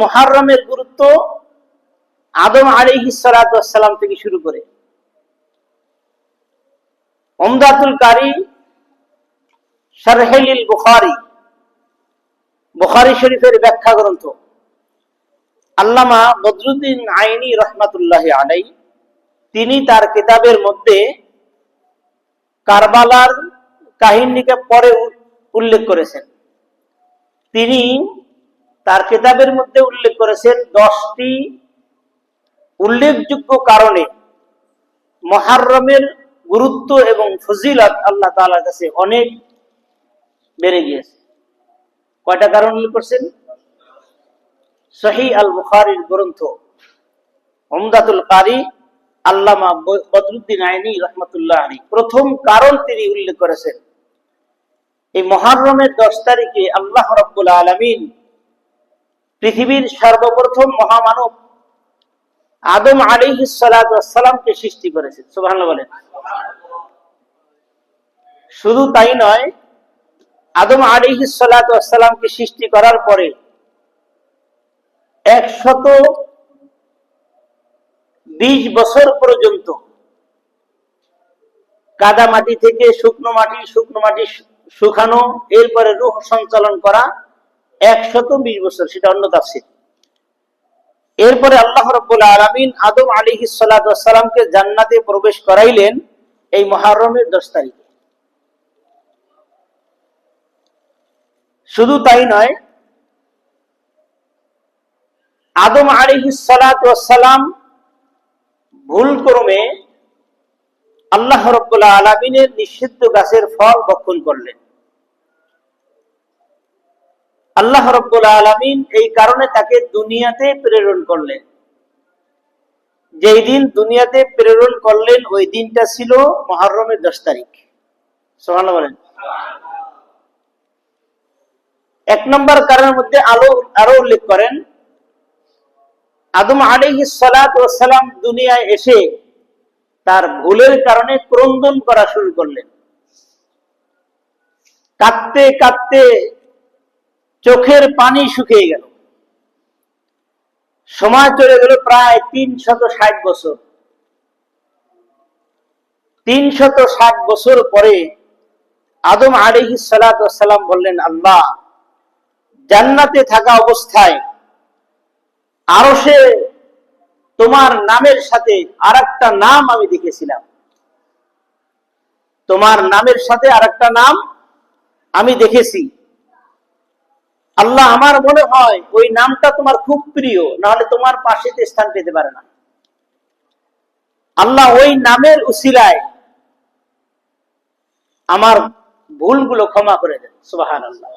মহারমের গুরুত্ব আদম আলী সালাম থেকে শুরু করে। ওমদাতুল কারি শারহেলিল বুখারি বুখারি শরীফের ব্যাখ্যা গ্রন্থ। আল্লামা বদরুদ্দিন আইনি রহমাতুল্লাহ আলাই তিনি তার কিতাবের মধ্যে কারবালার কাহিনীকে পরে উল্লেখ করেছেন। তিনি তার কিতাবের মধ্যে উল্লেখ করেছেন দশটি উল্লেখযোগ্য কারণে মহারমের গুরুত্ব এবং ফজিলত আল্লাহ তাআলার কাছে অনেক বেড়ে গিয়েছে। কয়টা কারণ উল্লেখ করছেন? সহি আল বুখারির গ্রন্থ ওমদাতুল কারি, আল্লামা বদরুদ্দিন আইনি রহমতুল্লাহ আলী প্রথম কারণ তিনি উল্লেখ করেছেন, এই মহারমের দশ তারিখে আল্লাহ রব্বুল আলমিন পৃথিবীর সর্বপ্রথম মহামানব আদম আলী সালামকে সৃষ্টি করেছেন সুবাহ বলেন। শুধু তাই নয়, আদম আলী সালামকে সৃষ্টি করার পরে একশত বিশ বছর পর্যন্ত কাদা মাটি থেকে শুকনো মাটি শুকনো মাটি শুকানো, এরপরে রুহ সঞ্চালন করা একশত বিশ বছর, সেটা অন্য তাফসির। এরপরে আল্লাহ রব্বুল আলমিন আদম আলী সালামকে জান্নাতে প্রবেশ করাইলেন এই মহারমের দশ তারিখে। শুধু তাই নয়, আদম আলী সালাম ভুল ক্রমে আল্লাহ আলমিনের নিষিদ্ধ গাছের ফল বক্ষণ করলেন। আল্লাহ রব্বুল আলমিন এই কারণে তাকে দুনিয়াতে প্রেরণ করলেন। যেই দিন দুনিয়াতে প্রেরণ করলেন, ওই দিনটা ছিল মহরমের দশ তারিখ। সোহান বলেন। এক নম্বর কারণের মধ্যে আলো আরও উল্লেখ করেন, আদম আলী সালাম দুনিয়ায় এসে তার ভুলের কারণে ক্রন্দন করা শুরু করলেন। কাঁদতে কাঁদতে চোখের পানি শুকিয়ে গেল। সময় চলে গেল প্রায় তিন শত ষাট বছর। তিন শত ষাট বছর পরে আদম আলী সালাম বললেন, আল্লাহ, জান্নাতে থাকা অবস্থায় আরও সে তোমার নামের সাথে আর একটা নাম আমি দেখেছিলাম। তোমার নামের সাথে আর একটা নাম আমি দেখেছি। আল্লাহ আমার মনে হয় ওই নামটা তোমার খুব প্রিয়, নাহলে তোমার পাশে স্থান পেতে পারে না। আল্লাহ ওই নামের উসিলায় আমার ভুলগুলো ক্ষমা করে দেন সুবাহান আল্লাহ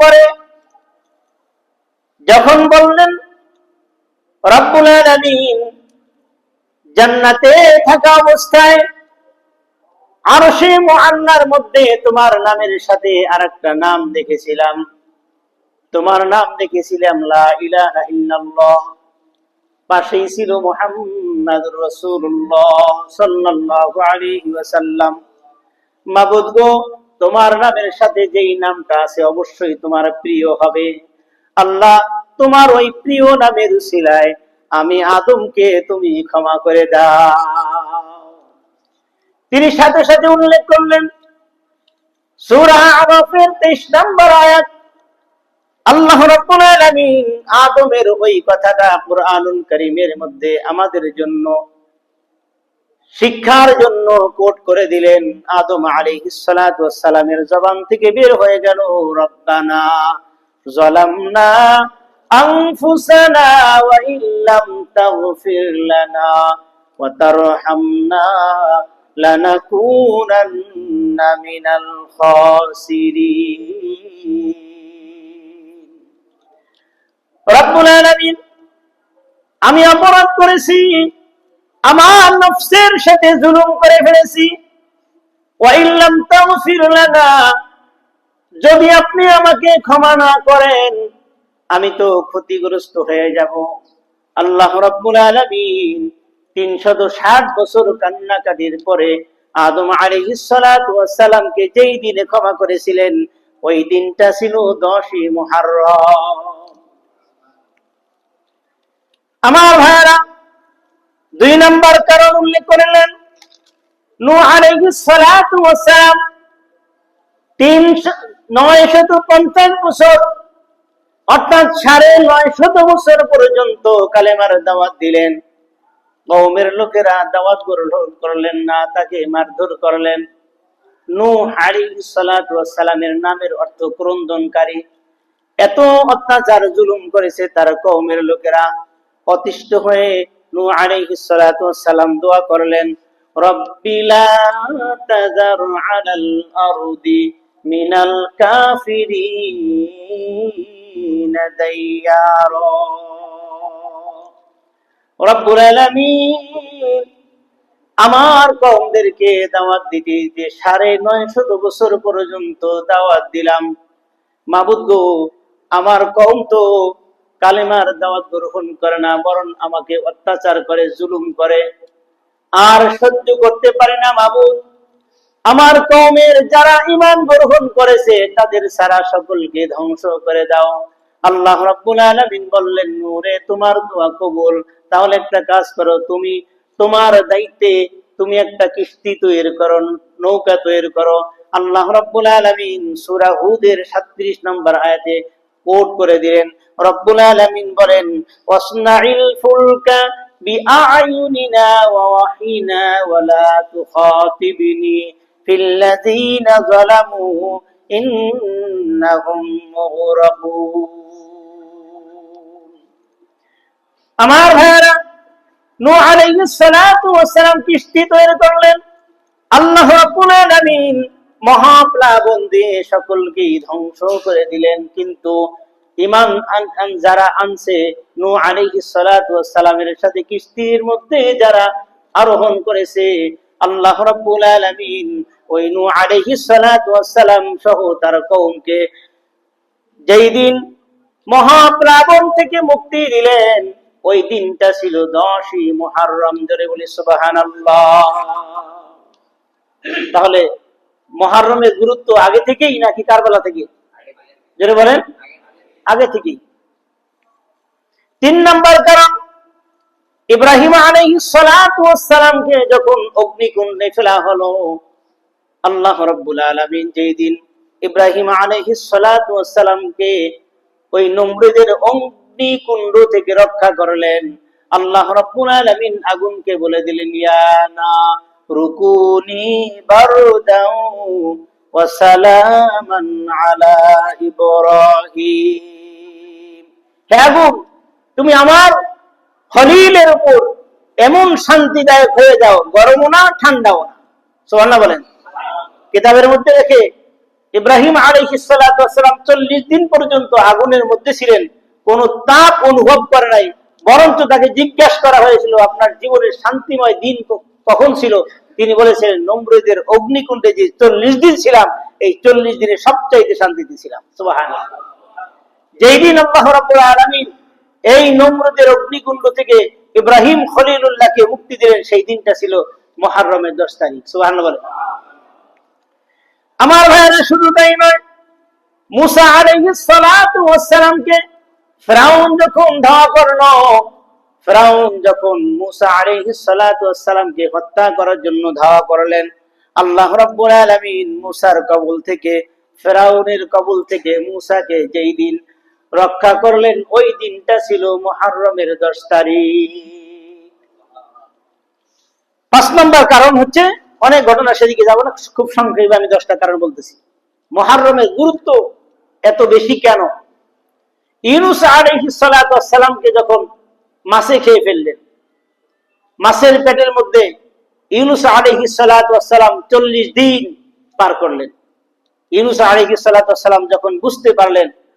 পরে যখন বললেন রব্বুল আলামিন জান্নাতে থাকা অবস্থায় আরশে মুআল্লার মধ্যে তোমার নামের সাথে আরেকটা নাম দেখেছিলাম। তোমার নাম দেখেছিলাম, লা ইলাহা ইল্লাল্লাহ। পাশেই ছিল মুহাম্মদ রাসূলুল্লাহ সাল্লাল্লাহু আলাইহি ওয়াসাল্লাম। মাবুদ গো, তোমার নামের সাথে যেই নামটা আছে অবশ্যই তোমার প্রিয় হবে। আল্লাহ তোমার ওই প্রিয় নামের উসিলায় আমি আদমকে তুমি ক্ষমা করে দাও। তিনি সাথে সাথে উল্লেখ করলেন, সূরা আরাফের 23 নম্বর আয়াত, আল্লাহ রাব্বুল আলামিন আদমের ওই কথাটা কারীমের মধ্যে আমাদের জন্য, শিক্ষার জন্য কোট করে দিলেন। আদম আলাইহিস সালাতু ওয়াস সালামের জবান থেকে বের হয়ে গেল, রব্বানা যালামনা ওয়া ইল্লাম তাগফির লানা ওয়া তারহামনা লানাকুনান্না মিনাল খাসিরিন রব্বুল আলামিন, আমি অপরাধ করেছি, আমার নফসের সাথে জুলুম করে ফেলেছি। যদি আপনি আমাকে ক্ষমা না করেন আমি তো ক্ষতিগ্রস্ত হয়ে যাব। আল্লাহ রাব্বুল আলামিন তিনশত ষাট বছর কান্নাকাটির পরে আদম আলাইহিসসালামকে যেই দিনে ক্ষমা করেছিলেন, ওই দিনটা ছিল দশই মুহাররম। আমার ভাইরা দুই নম্বর কারণ উল্লেখ করলেন নয় শত পঞ্চাশ বছর অর্থাৎ সাড়ে নয় শত বছর পর্যন্ত কালেমার দাওয়াত দিলেন। কৌমের লোকেরা দাওয়াত করলেন না, তাকে মারধর করলেন। নু হারি সালামের নামের অর্থ ক্রন্দনকারী। এত অত্যাচার, জুলুম করেছে তার কৌমের লোকেরা। অতিষ্ঠ হয়ে নু আলাইহি সালাম দোয়া করলেন রব্বিলা মিনাল কাফিরিন। দাইয়ারা রব্বুল আলামিন আমার কওমদেরকে দাওয়াত দিতে দিতে সাড়ে নয় শত বছর পর্যন্ত দাওয়াত দিলাম। মাবুদ গো, আমার কওম তো কালেমার দাওয়াত গ্রহণ করে না, বরং আমাকে অত্যাচার করে, জুলুম করে। আর সহ্য করতে পারে না মাবুদ। আমার কওমের যারা ইমান গ্রহণ করেছে, তাদের সারা সকলকে ধ্বংস করে দাও। আল্লাহ রাব্বুল আলামিন বললেন, নূরে, তোমার দোয়া কবুল। তাহলে একটা কাজ করো, তুমি তোমার দায়িত্বে তুমি একটা কিস্তি তৈরি করো, নৌকা তৈরি করো। আল্লাহ রাব্বুল আলামিন সূরা হুদের 37 নম্বর আয়াতে কোট করে দিলেন, রব্বুল আলামিন বলেন, ওয়াসনাইল ফুলকা বিআয়ুনিনা ওয়া ওয়াহিনা ওয়ালা তুখাতিবনি। করলেন আল্লাহ রাব্বুল আলামিন মহাপ্লাবন দিয়ে সকলকেই ধ্বংস করে দিলেন। কিন্তু ইমান যারা আনছে, নূহ আলাইহিস সালাতু সাথে কিস্তির মধ্যে যারা আরোহণ করেছে আল্লাহ রাব্বুল আলামিন ওই নূহ আলাইহিস সালাতু ওয়াস সালাম সহ তার কওমকে যেই দিন মহাপ্লাবন থেকে মুক্তি দিলেন, ওই দিনটা ছিল দশই মহারম ধরে বলি সুবাহান তাহলে মহারমের গুরুত্ব আগে থেকেই নাকি কারবালা থেকে? জোরে বলেন, আগে থেকেই। তিন নাম্বার কারণ ইব্রাহিম আলাইহিস সালাতু ওয়াস সালামকে যখন অগ্নিকুণ্ডে ফেলা হলো, আল্লাহ রাব্বুল আলামিন যেই দিন ইব্রাহিম আলাইহিস সালাতু ওয়াস সালামকে ওই নমরুদের অগ্নিকুণ্ড থেকে রক্ষা করলেন, আল্লাহ রাব্বুল আলামিন আগুনকে বলে দিলেন, ইয়া না, রুকুনি বারদাও ওয়া সালামান আলা ইব্রাহিম। হে আগুন, তুমি আমার খলিলের উপর এমন শান্তিদায়ক হয়ে যাও, গরমও না, ঠান্ডাও না। সুবহানাল্লাহ বলেন। কিতাবের মধ্যে রেখে ইব্রাহিম আলাইহিসসালাম চল্লিশ দিন পর্যন্ত আগুনের মধ্যে ছিলেন, কোন তাপ অনুভব করে নাই। বরঞ্চ তাকে জিজ্ঞাসা করা হয়েছিল, আপনার জীবনের শান্তিময় দিন কখন ছিল? তিনি বলেছিলেন, নম্রদের অগ্নিকুণ্ডে যে চল্লিশ দিন ছিলাম, এই চল্লিশ দিনে সবচাইতে শান্তিতে ছিলাম। সুবহানাল্লাহ। যেই দিন আল্লাহ রাব্বুল আলামিন এই নম্রদের অগ্নিকুণ্ড থেকে ইব্রাহিম খলিলুল্লাহকে মুক্তি দিলেন, সেই দিনটা ছিল মুহররমের দশ তারিখ বলেন। আমার ভাইয়েরা, শুধু তাই নয়, মুসা ওয়াস যখন ধাওয়া করল, ফেরাউন যখন মুসা আলাইহিস সালাতু হত্যা করার জন্য ধাওয়া করলেন, আল্লাহ রাব্বুল আলামিন মুসার কবুল থেকে, ফেরাউনের কবুল থেকে মুসাকে যেই দিন রক্ষা করলেন ওই দিনটা ছিল মুহররমের দশ তারিখ। পাঁচ নম্বর কারণ হচ্ছে, অনেক ঘটনা সেদিকে যাব না, খুব সংক্ষেপে আমি দশটা কারণ বলতেছি। মহারমের গুরুত্ব এত বেশি কেন? ইউনুস আলাইহিসসালামকে যখন মাছে খেয়ে ফেললেন, মাছের পেটের মধ্যে ইউনুস আলাইহিসসালাম চল্লিশ দিন পার করলেন। ইউনুস আলাইহিসসালাম যখন বুঝতে পারলেন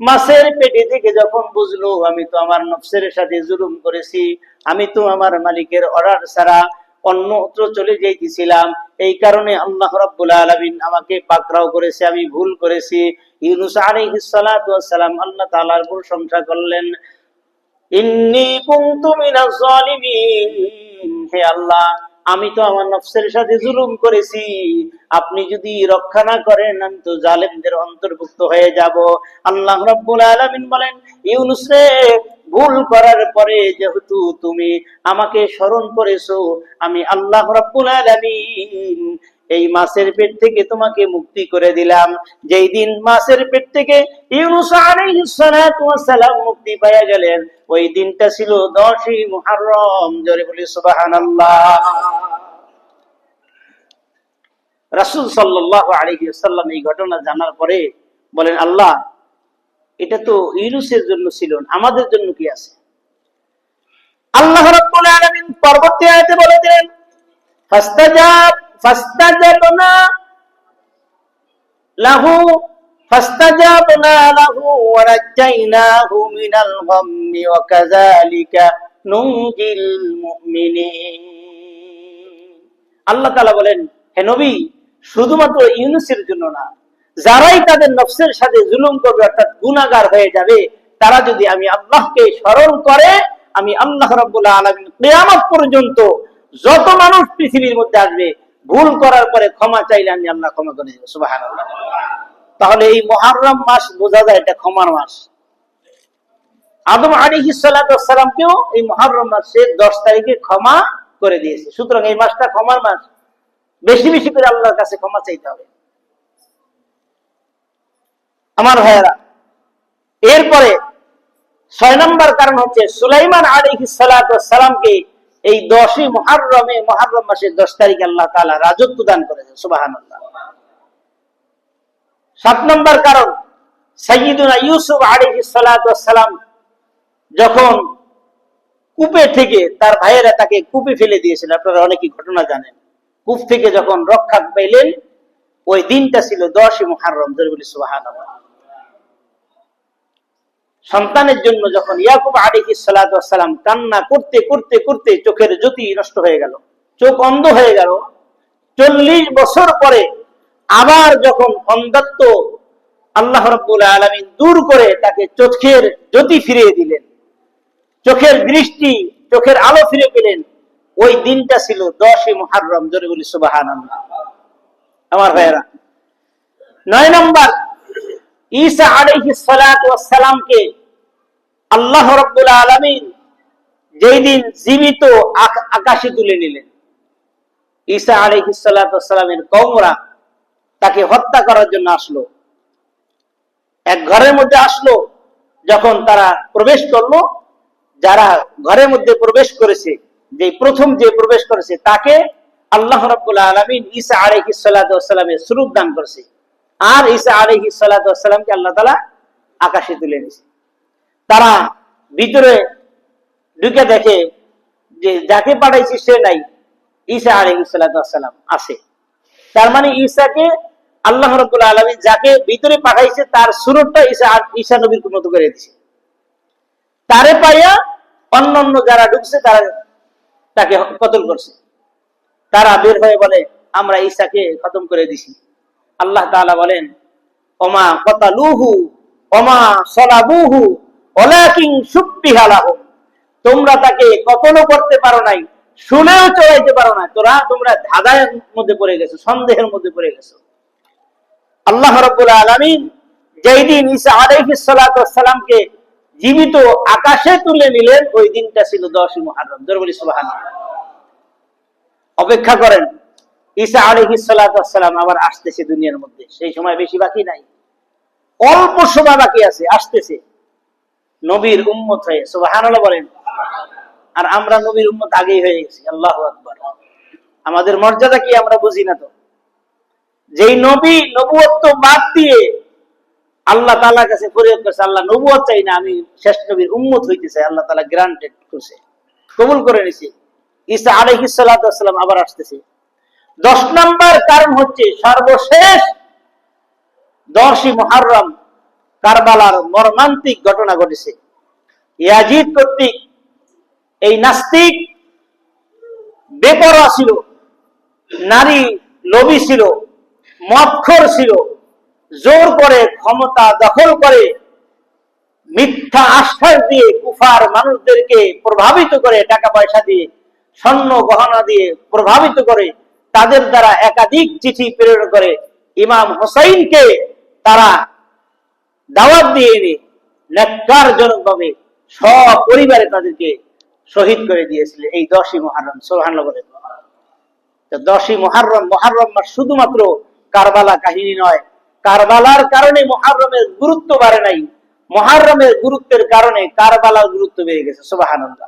মাছের পেটে থেকে যখন বুঝলো, আমি তো আমার নফসের সাথে জুলুম করেছি, আমি তো আমার মালিকের অর্ডার ছাড়া অন্যত্র চলে যাইতেছিলাম, এই কারণে আল্লাহ রাব্বুল আলামিন আমাকে পাকড়াও করেছে, আমি ভুল করেছি। ইউনুস আলাইহিস সালাম আল্লাহ তাআলার প্রশংসা করলেন। ইন্নী কুনতু মিনাজ জালিমিন। হে আল্লাহ, আমি তো আমার নফসের সাথে জুলুম করেছি। আপনি যদি রক্ষা না করেন, আমি তো জালেমদের অন্তর্ভুক্ত হয়ে যাব। আল্লাহ রাব্বুল আলামিন বলেন, ইউনুস, ভুল করার পরে যেহেতু তুমি আমাকে স্মরণ করেছ, আমি আল্লাহ রাব্বুল আলামিন এই মাছের পেট থেকে তোমাকে মুক্তি করে দিলাম। যেই দিন মাছের পেট থেকে মুক্তি পেয়ে গেলেন, ওই দিনটা ছিল 10ই মুহররম। জোরে বলি, সুবহানাল্লাহ। রাসূল সাল্লাল্লাহু আলাইহি ওয়াসাল্লাম এই ঘটনা জানার পরে বলেন, আল্লাহ, এটা তো ইউনুসের জন্য ছিল আমাদের জন্য কি আছে? আল্লাহ রাব্বুল আলামিন পরবর্তী আয়াতে বলে দিলেন, ফাস্তাজাব আল্লাহ বলেন শুধুমাত্র ইউনুসের জন্য না, যারাই তাদের নফসের সাথে জুলুম করবে, অর্থাৎ গুনাহগার হয়ে যাবে, তারা যদি আমি আল্লাহকে স্মরণ করে, আমি আল্লাহ রাব্বুল আলামিন পর্যন্ত যত মানুষ পৃথিবীর মধ্যে আসবে ভুল করার পরে ক্ষমা চাইলে আমি আল্লাহ ক্ষমা করে দেব, সুবহানাল্লাহ। তাহলে এই মুহররম মাস বোঝা যায় এটা ক্ষমার মাস। আদম ওয়াস সালামকেও এই মুহররম মাসের 10 তারিখে ক্ষমা করে দিয়েছে। সুতরাং এই মাসটা ক্ষমার মাস। বেশি বেশি করে আল্লাহর কাছে ক্ষমা চাইতে হবে। আমার ভাইয়েরা, এরপরে ছয় নম্বর কারণ হচ্ছে সুলাইমান ওয়াস সালামকে এই দশই মহারমে মহারম মাসের দশ তারিখ আল্লাহ তাআলা রাজত্ব দান করেছেন, সুবহানাল্লাহ। সাত নম্বর কারণ, সাইয়্যিদুনা ইউসুফ ওয়াস সালাম যখন কূপে থেকে তার ভাইয়েরা তাকে কূপে ফেলে দিয়েছিল, আপনারা অনেকেই ঘটনা জানেন। কূপ থেকে যখন রক্ষা পেলেন, ওই দিনটা ছিল দশই মুহাররম ধরে বলি সুবহানাল্লাহ। সন্তানের জন্য যখন ইয়াকুব আলিহি সালাম কান্না করতে করতে করতে চোখের জ্যোতি নষ্ট হয়ে গেল। চোখ অন্ধ হয়ে গেল। চল্লিশ বছর পরে আবার যখন অন্ধত্ব আল্লাহ রব্বুল আলমিন দূর করে তাকে চোখের জ্যোতি ফিরিয়ে দিলেন, চোখের দৃষ্টি, চোখের আলো ফিরে পেলেন, ওই দিনটা ছিল দশই মহারম জোরে বলি সুবাহান আমার ভাইয়েরা, নয় নম্বর ঈসা আলাইহিস সালাতু আল্লাহ রাব্বুল আলামিন যেই দিন জীবিত আকাশে তুলে নিলেন। ঈসা আলাইহিস সালাতু কওমরা তাকে হত্যা করার জন্য আসলো। এক ঘরের মধ্যে আসলো, যখন তারা প্রবেশ করল, যারা ঘরের মধ্যে প্রবেশ করেছে, যে প্রথম যে প্রবেশ করেছে, তাকে আল্লাহ রাব্বুল আলামিন ঈসা আলাইহিস সালাতু স্বরূপ দান করেছে। আর ঈসা আলাইহিস সালাতু সালামকে আল্লাহ তাআলা আকাশে তুলে নিয়েছে তারা ভিতরে ঢুকে দেখে যে যাকে পাঠাইছি সে নাই, ঈসা আলাইহিস সালাতু আছে। তার মানে ঈসাকে আল্লাহ রাব্বুল আলামিন যাকে ভিতরে পাঠাইছে, তার সুরতটা ঈসা ঈসা নবীর মতো করে দিয়েছে। তারে পাইয়া অন্য অন্য যারা ঢুকছে, তারা তাকে কতল করছে। তারা বের হয়ে বলে, আমরা ঈসাকে খতম করে দিছি। আল্লাহ তাআলা বলেন, ওমা কতালুহু, ওমা সলাবুহু সুব্বিহা লাহুম তোমরা তাকে কতলও করতে পারো নাই, শুনেও চড়াইতে পারো না তোরা, তোমরা ধাঁধার মধ্যে পড়ে গেছো, সন্দেহের মধ্যে পড়ে গেছো। আল্লাহ রাব্বুল আলামিন যেই দিন ঈসা আলাইহিস সালাতু সালামকে জীবিত আকাশে তুলে নিলেন, ওই দিনটা ছিল দশই মুহররম। জোরে বলি সুবহানাল্লাহ। অপেক্ষা করেন ঈসা আলাইহিস সালাতু আবার আসতেছে দুনিয়ার মধ্যে। সেই সময় বেশি বাকি নাই। অল্প সময় বাকি আছে, আসতেছে। নবীর উম্মত হয়ে, সুবহানাল্লাহ বলেন। আর আমরা নবীর উম্মত আগেই হয়ে গেছি, আল্লাহু আকবার। আমাদের মর্যাদা কি আমরা বুঝি না তো? যেই নবী নবুয়ত্ব বাদ দিয়ে আল্লাহ তালার কাছে ফরিয়াদ করছে, আল্লাহ নবুয়াদ চাই না, আমি শেষ নবীর উম্মত হইতে চাই, আল্লাহ তালা গ্রান্টেড করছে। কবুল করে নিছে। ঈসা আলহিসাল্লাম আবার আসতেছে। দশ নম্বর কারণ হচ্ছে সর্বশেষ দশই মহারম কারবালার মর্মান্তিক ঘটনা ঘটেছে। ইয়াজিদ কর্তৃক এই নাস্তিক বেপরোয়া ছিল, নারী লোভী ছিল মদখোর ছিল, জোর করে ক্ষমতা দখল করে, মিথ্যা আশ্বাস দিয়ে কুফার মানুষদেরকে প্রভাবিত করে, টাকা পয়সা দিয়ে, স্বর্ণ গহনা দিয়ে প্রভাবিত করে তাদের দ্বারা একাধিক চিঠি প্রেরণ করে ইমাম হোসাইনকে তারা দাওয়াত দিয়ে এনে ন্যাক্কারজনক ভাবে সপরিবারে তাদেরকে শহীদ করে দিয়েছিল এই দশই মহারম সোহান বলেন। দশই মহারম মহারম শুধুমাত্র কারবালা কাহিনী নয়, কারবালার কারণে মহারমের গুরুত্ব বাড়ে নাই মহারমের গুরুত্বের কারণে কারবালার গুরুত্ব বেড়ে গেছে সুবাহানন্দা